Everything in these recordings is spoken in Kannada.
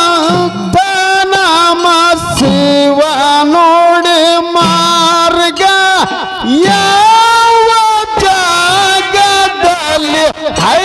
ಸತ್ಯವಂತನ ಶಿವ ನೋಡಿ ಮಾರ್ಗ ಯಾವ ಜಾಗದಲ್ಲಿ ಹೈ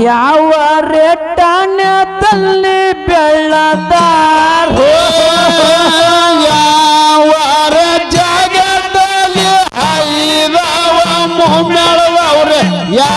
ಯಾವ ರೆಟ್ಟನ ತಲ್ಲಿ ಬೆಳ್ಳದಾರ ಯಾವರ ಜಗದಲ್ಲಿ ಐದವ ಮುಮ್ಮೆಳವವ್ರೆ ಯಾ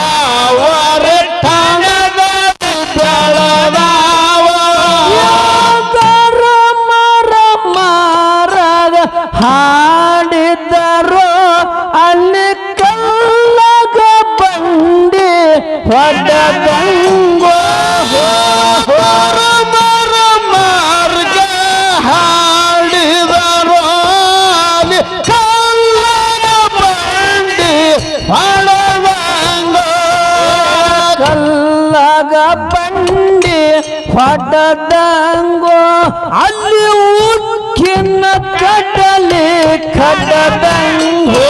ಬಂಡಿ ಪಡದಂಗೋ ಅಲ್ಲಿ ಉಕ್ಕಿನ ಕಡಲಿ ಕಡದಂಗೋ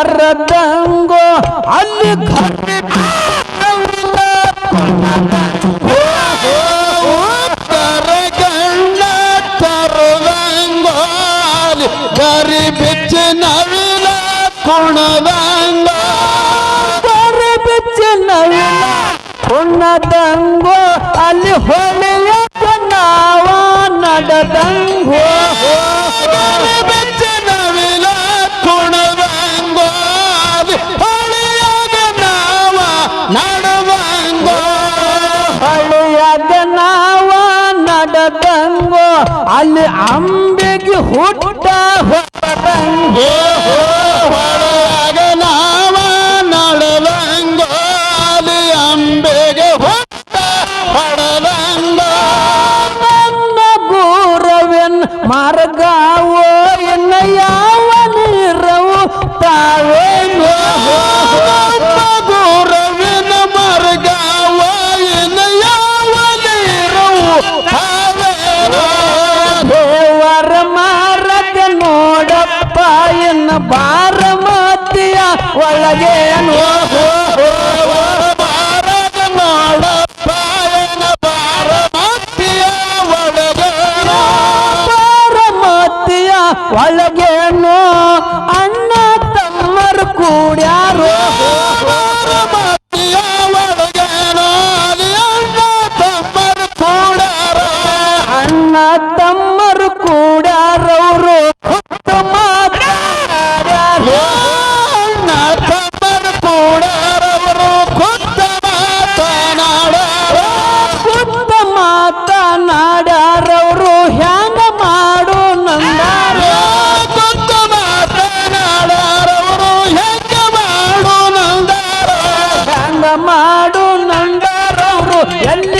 ಕರದಂಗೋ ಅಲ್ಲಿ ಕರಗಣ್ಣ ತರುವಂಗೋ, ಅಲ್ಲಿ ಕರಿ ಬಿಚ್ಚ ನವಿಲ ಕೊಣದಂಗೋ ಕರಿ ಬಿಚ್ಚ ಅಲ್ಲಿ ಹೊಳೆಯ ನಾವ ನಡೆದಂಗೋ. ಅಲ್ಲಿ ಅಂಬೆಗೆ ಹುಟ್ಟ ಹೊರಂಗೋ ಹೊರಗ ನಾವ ನಡಲಂಗೋ ಅಂಬೆಗೆ ಹುಟ್ಟ ಮಾರ lleno 严厉。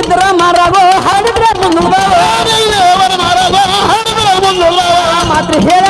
ಸಿದ್ದರ ಮಾರಾಗೋ ಹಾಡಿದ್ರ ಮುಂದೆ ಮಾತ್ರ ಹೇಳ